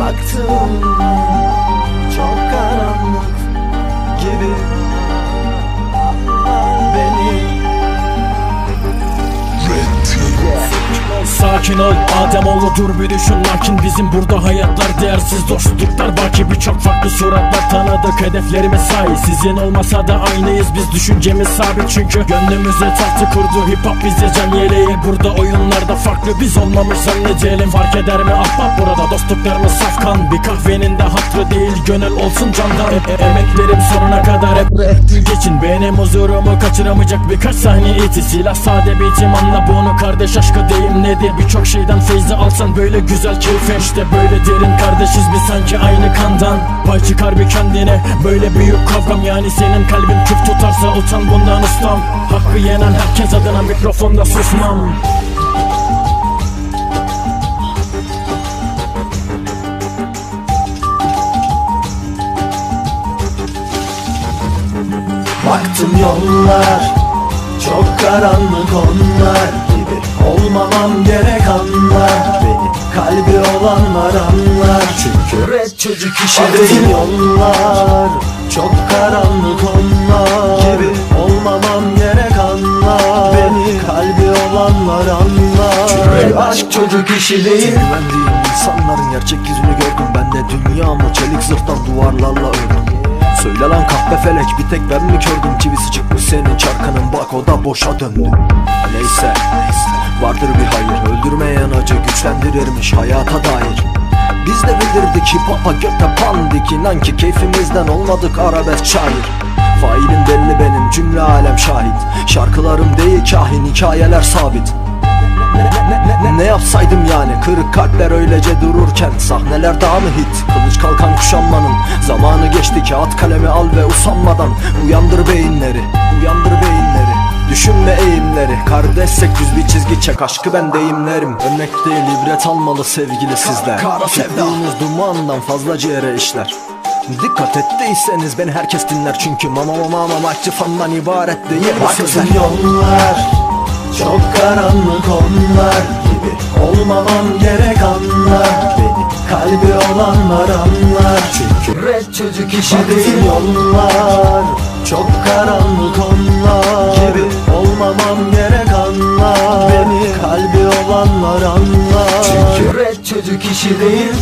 Baktım Sakin ol Adem oğlu dur bir düşün Lakin bizim burada hayatlar değersiz. Dostluklar baki birçok farklı suratlar Tanıdık hedeflerime sahip. Sizin olmasa da aynıyız biz düşüncemiz sabit. Çünkü gönlümüze tahtı kurdu Hip hop bize can yeleği. Burada oyunlarda farklı biz olmamış zannediyelim. Fark eder mi? Ahbap burada dostluklarımız safkan. Bir kahvenin de hatrı değil gönül olsun candan. E- e- Emeklerim sonuna kadar hep rap. Geçin Benim huzurumu kaçıramayacak birkaç sahne iti. Silah sade biçim anla bunu kardeş aşkı deyim nedir? Birçok şeyden feyzi alsan böyle güzel keyfe İşte böyle derin kardeşiz biz sanki aynı kandan. Pay çıkar bir kendine böyle büyük kavgam. Yani senin kalbin küf tutarsa utan bundan ustam. Hakkı yenen herkes adına mikrofonda susmam. Baktım yollar çok karanlık onlar Olmamam gerek anlar. Beni kalbi olanlar anlar Çünkü red çocuk işe Baktım yollar çok karanlık onlar. Gibi. Olmamam gerek anlar. Beni kalbi olanlar anlar Çünkü aşk çocuk işi değil. Güvendiğim insanların gerçek yüzünü gördüm. Ben de dünyamı çelik zırhtan duvarlarla ördüm. Söyle lan kahpe felek bir tek ben mi kördüm? Çivisi çıkmış senin bak o boşa döndü. Neyse vardır bir hayır. Öldürmeyen acı güçlendirirmiş hayata dair. Biz de bildirdik hip hop'a gökte pandik. İnan ki keyfimizden olmadık arabesk şair. Failim belli benim cümle alem şahit. Şarkılarım değil kahin hikayeler sabit. Ne, yapsaydım yani? Kırık kalpler öylece dururken Sahneler daha mı hit? Kılıç kalkan kuşanmanın Zamanı geçti kağıt kalemi al ve usanmadan Uyandır beyinleri Kardeşsek düz bir çizgi çek aşkı ben deyimlerim. Örnek değil ibret almalı sevgili sizler. Çektiğiniz dumandan fazla ciğere işler. Dikkat ettiyseniz beni herkes dinler. Çünkü mama mama mama akçı fandan ibaret değil. Baktım yollar çok karanlık onlar gibi. Olmamam gerek anlar Beni kalbi olanlar anlar. Çünkü red çocuk işi değil yollar çok karanlık anlar Beni kalbi olanlar anlar Çünkü red çocuk işi değil